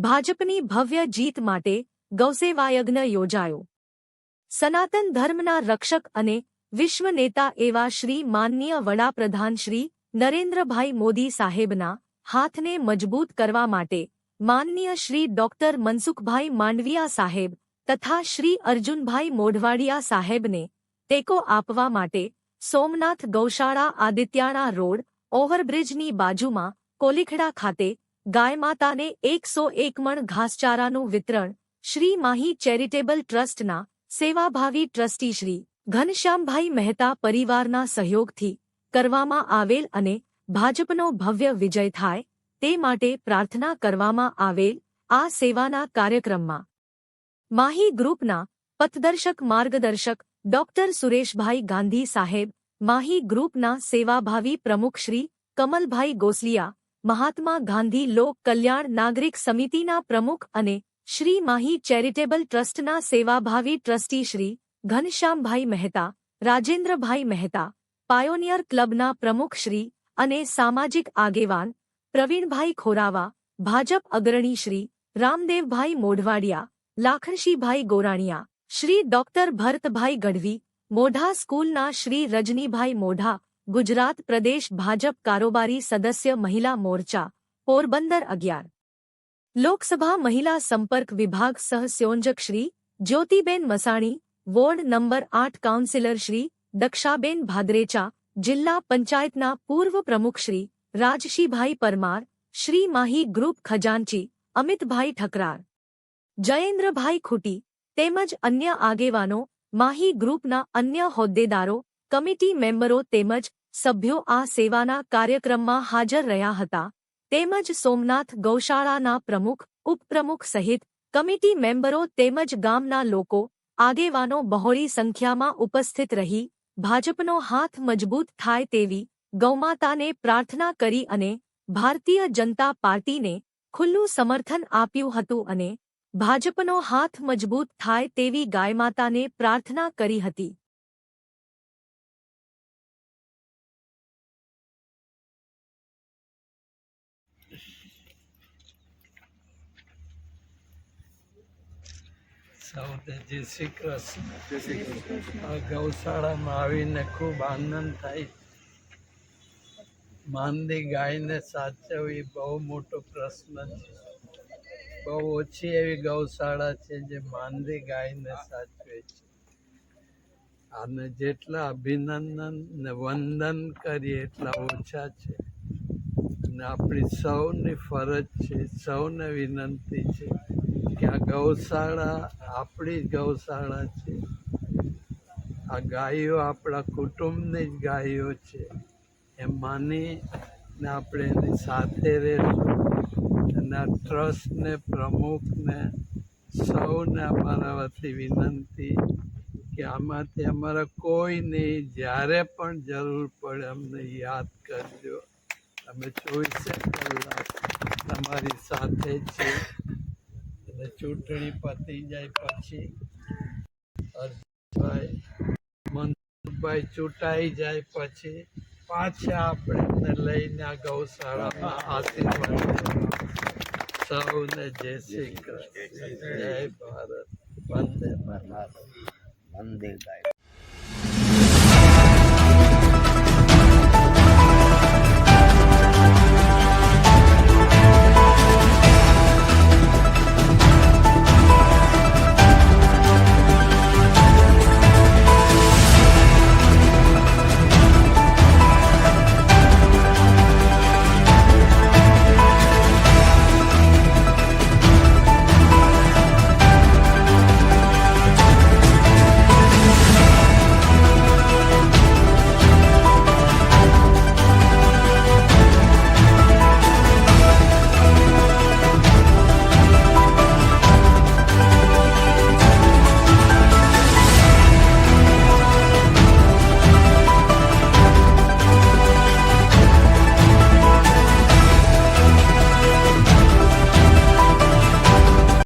ભાજપની ભવ્ય જીત માટે ગૌસેવાયજ્ઞ યોજાયો. સનાતન ધર્મના રક્ષક અને વિશ્વ નેતા એવા શ્રી માનનીય વડાપ્રધાન શ્રી નરેન્દ્રભાઈ મોદી સાહેબના હાથને મજબૂત કરવા માટે માનનીય શ્રી ડોક્ટર મનસુખભાઈ માંડવિયા સાહેબ તથા શ્રી અર્જુનભાઈ મોઢવાડિયા સાહેબને ટેકો આપવા માટે સોમનાથ ગૌશાળા આદિત્યાણા રોડ ઓવરબ્રિજની બાજુમાં કોલીખડા ખાતે ગાયમાતાને એકસો એક મણ ઘાસચારાનું વિતરણ શ્રી માહી ચેરિટેબલ ટ્રસ્ટના સેવાભાવી ટ્રસ્ટી શ્રી ઘનશ્યામભાઈ મહેતા પરિવારના સહયોગથી કરવામાં આવેલ અને ભાજપનો ભવ્ય વિજય થાય તે માટે પ્રાર્થના કરવામાં આવેલ આ સેવાના કાર્યક્રમમાં માહી ગ્રુપના પથદર્શક માર્ગદર્શક ડોક્ટર સુરેશભાઈ ગાંધી સાહેબ, માહી ગ્રુપના સેવાભાવી પ્રમુખ શ્રી કમલભાઈ ગોસલિયા મહાત્મા ગાંધી લોક કલ્યાણ નાગરિક સમિતિના પ્રમુખ અને શ્રી માહી ચેરિટેબલ ટ્રસ્ટના સેવાભાવી ટ્રસ્ટી શ્રી ઘનશ્યામભાઈ મહેતા, રાજેન્દ્રભાઈ મહેતા, પાયોનિયર ક્લબના પ્રમુખ શ્રી અને સામાજિક આગેવાન પ્રવીણભાઈ ખોરાવા, ભાજપ અગ્રણી શ્રી રામદેવભાઈ મોઢવાડિયા લાખણશીભાઈ ગોરાણીયા, શ્રી ડોક્ટર ભરતભાઈ ગઢવી, મોઢા સ્કૂલના શ્રી રજનીભાઈ મોઢા ગુજરાત પ્રદેશ ભાજપ કારોબારી સદસ્ય મહિલા મોરચા, પોરબંદર અગિયાર. લોકસભા મહિલા સંપર્ક વિભાગ સહ સંયોજક શ્રી જ્યોતિબેન મસાણી, વોર્ડ નંબર આઠ કાઉન્સિલર શ્રી દક્ષાબેન ભાદરેચા, જિલ્લા પંચાયતના પૂર્વ પ્રમુખ શ્રી રાજશીભાઈ પરમાર, શ્રી માહી ગ્રુપ ખજાનચી, અમિતભાઈ ઠકરાર. જયેન્દ્રભાઈ ખૂટી, તેમજ અન્ય આગેવાનો, માહી ગ્રુપના અન્ય હોદ્દેદારો, કમિટી મેમ્બરો તેમજ સભ્યો આ સેવાના કાર્યક્રમમાં હાજર રહ્યા હતા. તેમજ સોમનાથ ગૌશાળાના પ્રમુખ, ઉપપ્રમુખ સહિત કમિટી મેમ્બરો તેમજ ગામના લોકો, આગેવાનો બહોળી સંખ્યામાં ઉપસ્થિત રહી, ભાજપનો હાથ મજબૂત થાય તેવી ગૌમાતાને પ્રાર્થના કરી અને ભારતીય જનતા પાર્ટીને ખુલ્લું સમર્થન આપ્યું હતું અને ભાજપનો હાથ મજબૂત થાય તેવી ગાયમાતાને પ્રાર્થના કરી હતી. સૌને જય શ્રી કૃષ્ણ. આ ગૌશાળામાં આવીને ખૂબ આનંદ થાય. માંદી ગાયને સાચવવી બહુ મોટો પ્રશ્ન છે. બહુ ઓછી એવી ગૌશાળા છે જે માંદી ગાયને સાચવે છે. અને જેટલા અભિનંદન ને વંદન કરીએ એટલા ઓછા છે. અને આપણી સૌની ફરજ છે સૌને વિનંતી છે કે આ ગૌશાળા, આપણી જ ગૌશાળા છે. આ ગાયો આપણા કુટુંબની જ ગાયો છે. એમ માની ને આપણે એની સાથે રહેશું. અને આ ટ્રસ્ટને, પ્રમુખને, સૌને અમારા વતી વિનંતી કે આમાંથી અમારા કોઈને જ્યારે પણ જરૂર પડે અમને યાદ કરજો. અમે ચોવીસે કલાક તમારી સાથે છે અને ચૂંટણી પતી જાય પછી અર્જુનભાઈ મનસુખભાઈ ચૂંટાઈ જાય પછી પાછા આપણે લઈને ગૌશાળામાં આશીર્વાદ. સૌને જય શ્રી કૃષ્ણ. જય ભારત. વંદે ભારત. મંદિર ગાય